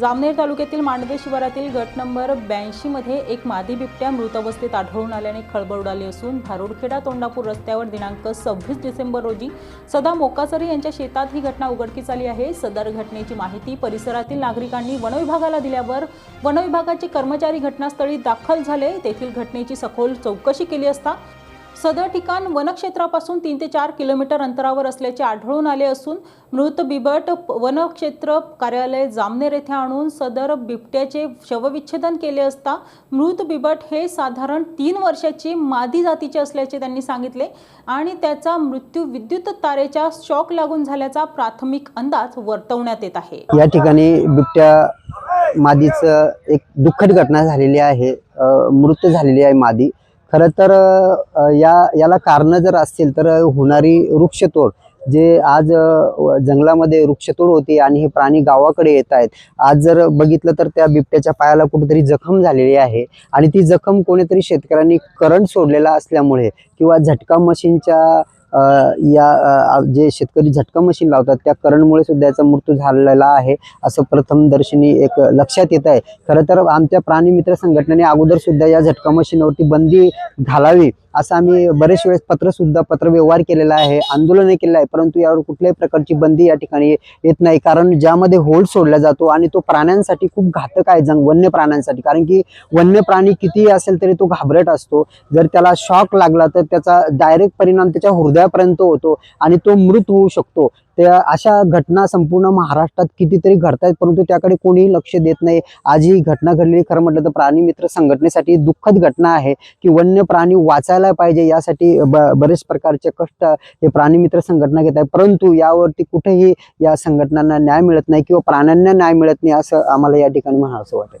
जामनेर तालुक्यातील मांडवे शिवारातील गट नंबर ब्याऐंशीमध्ये एक मादी बिबट्या मृतावस्थेत आढळून आल्याने खळबळ उडाली असून भारुडखेडा तोंडापूर रस्त्यावर दिनांक सव्वीस डिसेंबर रोजी सदा मोकासरे यांच्या शेतात ही घटना उघडकीस आली आहे. सदर घटनेची माहिती परिसरातील नागरिकांनी वनविभागाला दिल्यावर वनविभागाचे कर्मचारी घटनास्थळी दाखल झाले. तेथील घटनेची सखोल चौकशी केली असता सदर ठिकाण वनक्षेत्रापासून तीन ते चार किलोमीटर अंतरावर असल्याचे आढळून आले असून मृत बिबट वनक्षेत्र कार्यालय जामनेर येथे आणून सदर बिबट्याचे शवविच्छेदन केले असता मृत बिबट हे साधारण तीन वर्षाची मादी जातीचे असल्याचे त्यांनी सांगितले आणि त्याचा मृत्यू विद्युत तारेच्या शॉक लागून झाल्याचा प्राथमिक अंदाज वर्तवण्यात येत आहे. या ठिकाणी बिबट्या मादीचं एक दुःखद घटना झालेली आहे. मृत मृत्यू झालेली आहे मादी. खरं तर या याला कारणं जर असतील तर होणारी वृक्षतोड जे आज जंगलामध्ये वृक्षतोड होती आणि हे प्राणी गावाकडे येत आहेत आज जर बघितलं तर त्या बिबट्याच्या पायाला कुठेतरी जखम झालेली आहे आणि ती जखम कोणीतरी शेतकऱ्यांनी करंट सोडलेला असल्यामुळे किंवा झटका मशीनच्या या जे शेतकरी झटका मशीन लावतात त्या करंटमुळे सुद्धा याचा मृत्यू झालेला आहे असं प्रथमदर्शनी एक लक्षात येत आहे. खरं तर आमच्या प्राणीमित्र संघटनेने अगोदर सुद्धा या झटका मशीनवरती बंदी घालावी. असं आम्ही बरेच वेळेस पत्रसुद्धा पत्रव्यवहार केलेला आहे आंदोलनही केलेलं आहे परंतु यावर कुठल्याही प्रकारची बंदी या ठिकाणी येत नाही. कारण ज्यामध्ये होल्ड सोडला जातो आणि तो प्राण्यांसाठी खूप घातक आहे जंग वन्य प्राण्यांसाठी. कारण की वन्य प्राणी कितीही असेल तरी तो घाबरट असतो. जर त्याला शॉक लागला तर त्याचा डायरेक्ट परिणाम त्याच्या हृदयापर्यंत होतो आणि तो मृत होऊ शकतो. त्या अशा घटना संपूर्ण महाराष्ट्रात कितीतरी घडतायत परंतु त्याकडे कोणीही लक्ष देत नाही. आज ही घटना घडलेली खरं म्हटलं तर प्राणी मित्र संघटनेसाठी दुःखद घटना आहे की वन्य प्राणी वाचायला पाहिजे यासाठी ब बरेच प्रकारचे कष्ट हे प्राणी मित्र संघटना घेत आहे परंतु यावरती कुठेही या संघटनांना न्याय मिळत नाही किंवा प्राण्यांना न्याय मिळत नाही असं आम्हाला या ठिकाणी म्हणावं वाटेल.